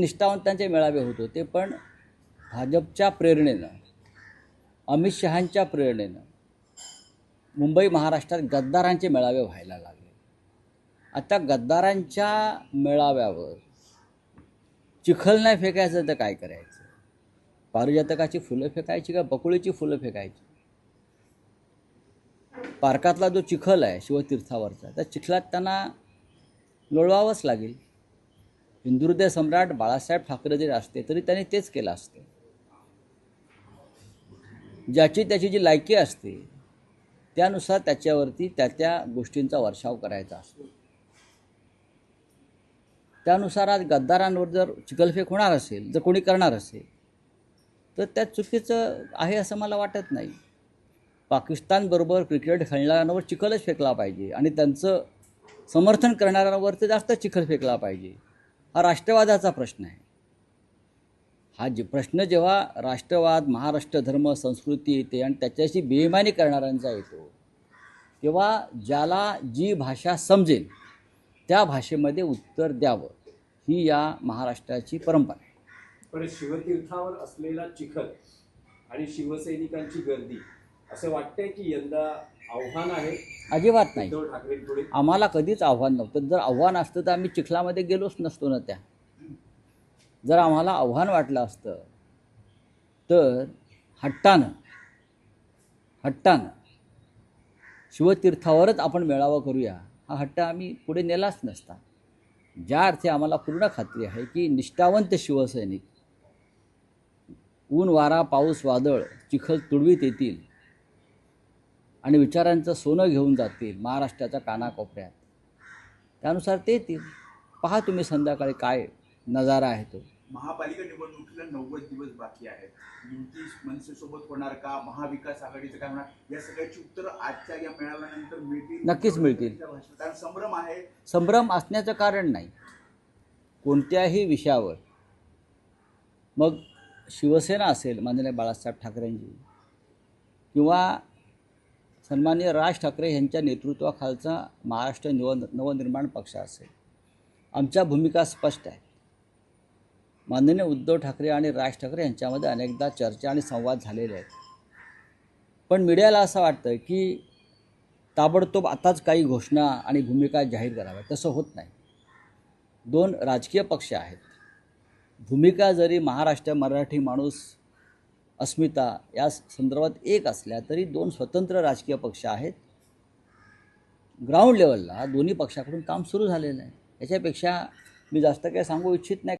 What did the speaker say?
निष्ठावंतांचे मेळावे होत होते पण भाजपच्या प्रेरणेनं अमित शहांच्या प्रेरणेनं मुंबई महाराष्ट्रात गद्दारांचे मेळावे व्हायला लागले. आता गद्दारांच्या मेळाव्यावर चिखल नाही फेकायचं तर काय करायचं? पारिजातकाची फुलं फेकायची का बकुळीची फुलं फेकायची? पार्कातला जो चिखल आहे शिवतीर्थावरचा त्या चिखलात त्यांना लोळवावंच लागेल. हिंदुहृदय सम्राट बाळासाहेब ठाकरे जरी असते तरी त्यांनी तेच केलं असतं. ज्याची त्याची जी लायकी असते त्यानुसार त्याच्यावरती त्या त्या गोष्टींचा वर्षाव करायचा असतो. त्यानुसार आज गद्दारांवर जर चिखलफेक होणार असेल जर कोणी करणार असेल तर त्यात चुकीचं आहे असं मला वाटत नाही. पाकिस्तानबरोबर क्रिकेट खेळणाऱ्यांवर चिखलच फेकला पाहिजे आणि त्यांचं समर्थन करणाऱ्यांवर तर जास्त चिखल फेकला पाहिजे. हा राष्ट्रवादाचा प्रश्न आहे. हा जे प्रश्न जेव्हा राष्ट्रवाद महाराष्ट्र धर्म संस्कृती येते आणि त्याच्याशी बेईमानी करणाऱ्यांचा येतो तेव्हा ज्याला जी भाषा समजेल त्या भाषेमध्ये उत्तर द्यावं ही या महाराष्ट्राची परंपरा आहे. पण शिवतीर्थावर असलेला चिखल आणि शिवसैनिकांची गर्दी असं वाटतंय की यंदा आव्हान आहे. अजिबात नाही. उद्धव ठाकरेंपुढे आम्हाला कधीच आव्हान नव्हतं. जर आव्हान असतं तर आम्ही चिखलामध्ये गेलोच नसतो ना त्या. जर आम्हाला आव्हान वाटलं असतं तर हट्टानं हट्टानं शिवतीर्थावरच आपण मेळावा करूया. हा हट्ट आम्ही पुढे नेलाच नसता. ज्या अर्थी आम्हाला पूर्ण खात्री आहे की निष्ठावंत शिवसैनिक ऊन वारा पाऊस वादळ चिखल तुडवीत येतील. आणि विचारांचं सोनं घेऊन जातील महाराष्ट्राच्या कानाकोपऱ्यात. त्यानुसार ते येतील. पहा तुम्ही संध्याकाळी काय नजारा आहे तो. महापालिका निवडणुकीला नव्वद दिवस बाकी आहेत. युती मनसेसोबत होणार का? महाविकास आघाडीचं काय होणार? या सगळ्याची उत्तरं आजच्या या मेळाव्यानंतर मिळतील. नक्कीच मिळतील. कारण संभ्रम आहे. संभ्रम असण्याचं कारण नाही. कोणत्याही विषयावर. मग शिवसेना असेल माननीय बाळासाहेब ठाकरेंची किंवा सन्माननीय राज ठाकरे यांच्या नेतृत्वाखालचा महाराष्ट्र निव नवनिर्माण पक्ष असेल. आमच्या भूमिका स्पष्ट आहेत माननीय उद्धव ठाकरे आणि राज ठाकरे यांच्यामध्ये अनेकदा चर्चा आणि संवाद झालेले आहेत. पण मीडियाला असं वाटतं की ताबडतोब आताच काही घोषणा आणि भूमिका जाहीर कराव्या तसं होत नाही. दोन राजकीय पक्ष आहेत. भूमिका जरी महाराष्ट्र मराठी माणूस अस्मिता या संदर्भात एक असल्या तरी दोन स्वतंत्र राजकीय पक्ष आहेत. ग्राउंड लेवलला दोन्ही पक्षाकडून काम सुरू झालेलं आहे. याच्यापेक्षा मी जास्त काही सांगू इच्छित नाही.